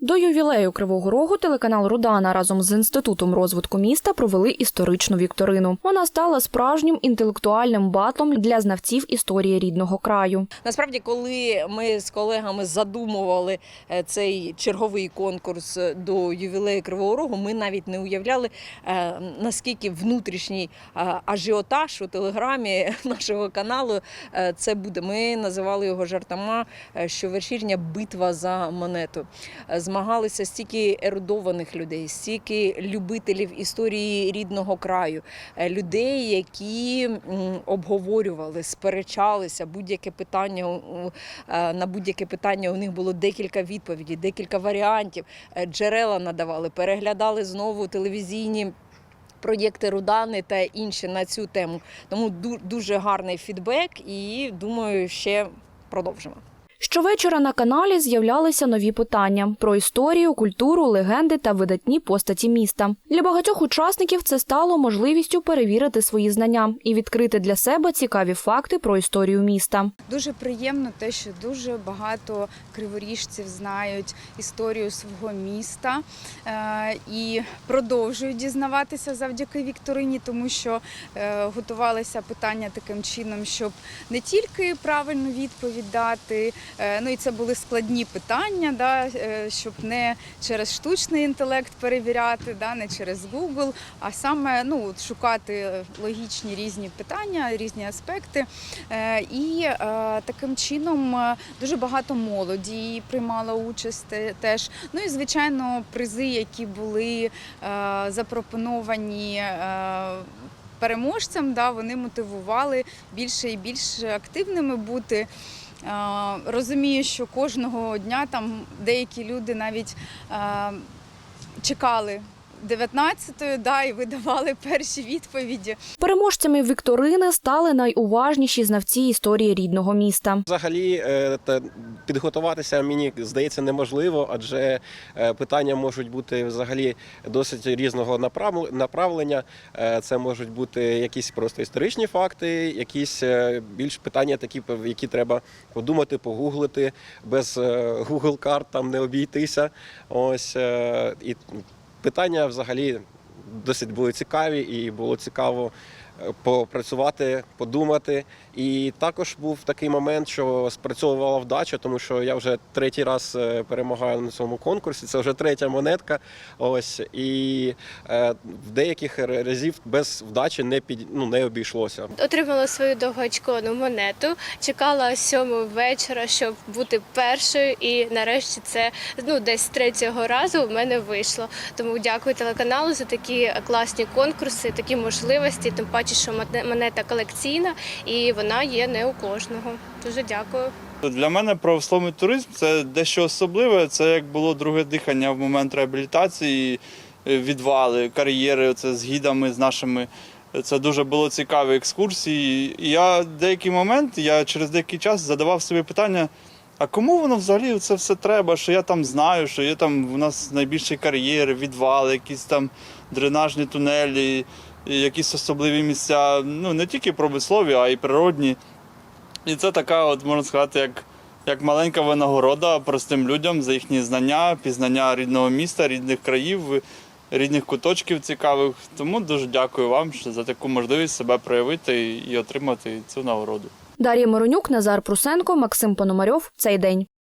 До ювілею Кривого Рогу телеканал Рудана разом з інститутом розвитку міста провели історичну вікторину. Вона стала справжнім інтелектуальним батлом для знавців історії рідного краю. Насправді, коли ми з колегами задумували е, цей черговий конкурс до ювілею Кривого Рогу, ми навіть не уявляли, е, наскільки внутрішній е, ажіотаж у телеграмі нашого каналу це буде. Ми називали його жартома, е, що вечірня битва за монету. Змагалися стільки ерудованих людей, стільки любителів історії рідного краю, е, людей, які обговорювали, сперечалися, будь-яке питання е, на будь-яке питання у них було декілька відповідей, декілька варіантів. Е, Джерела надавали, переглядали знову телевізійні. Проєкти Рудани та інші на цю тему. Тому ду- дуже гарний фідбек, і думаю, ще продовжимо. Щовечора на каналі з'являлися нові питання про історію, культуру, легенди та видатні постаті міста. Для багатьох учасників це стало можливістю перевірити свої знання і відкрити для себе цікаві факти про історію міста. Дуже приємно те, що дуже багато криворіжців знають історію свого міста е, і продовжують дізнаватися завдяки Вікторині, тому що е, готувалися питання таким чином, щоб не тільки правильну відповідь дати, ну і це були складні питання, да, е, щоб не через штучний інтелект перевіряти, да, не через Google, а саме ну, шукати логічні різні питання, різні аспекти. Е, І е, таким чином е, дуже багато молоді приймало участь теж. Ну і звичайно, призи, які були е, запропоновані. е, Переможцям да, вони мотивували більше і більш активними бути. Е, Розумію, що кожного дня там деякі люди навіть е, чекали 19-ї, да, і видавали перші відповіді. Переможцями вікторини стали найуважніші знавці історії рідного міста. Взагалі е, та підготуватися мені здається неможливо, адже е, питання можуть бути взагалі досить різного направлення. Е, Це можуть бути якісь просто історичні факти, якісь більш питання, такі в які треба подумати, погуглити. Без Google карт там не обійтися. Ось і питання взагалі досить були цікаві, і було цікаво попрацювати, подумати. І також був такий момент, що спрацьовувала вдача, тому що я вже третій раз е, перемагаю на цьому конкурсі. Це вже третя монетка. Ось і е, в деяких разів без вдачі не під ну не обійшлося. Отримала свою довгоочікувану монету, чекала сьомої вечора, щоб бути першою, і нарешті це ну десь третього разу в мене вийшло. Тому дякую телеканалу за такі класні конкурси, такі можливості. Тим паче, що моне- монета колекційна і вона є не у кожного. Дуже дякую. Для мене правословний туризм це дещо особливе. Це як було друге дихання в момент реабілітації, е, відвали, кар'єри це з гідами, з нашими. Це дуже було цікаві екскурсії. І я деякий момент, я через деякий час задавав собі питання: а кому воно взагалі це все треба? Що я там знаю, що є там у нас найбільші кар'єри, відвали, якісь там дренажні тунелі, якісь особливі місця, ну не тільки промислові, а й природні. І це така, от можна сказати, як, як маленька винагорода простим людям за їхні знання, пізнання рідного міста, рідних країв, рідних куточків цікавих. Тому дуже дякую вам що за таку можливість себе проявити і, отримати цю нагороду. Дар'я Моронюк, Назар Прусенко, Максим Пономарьов. Цей день.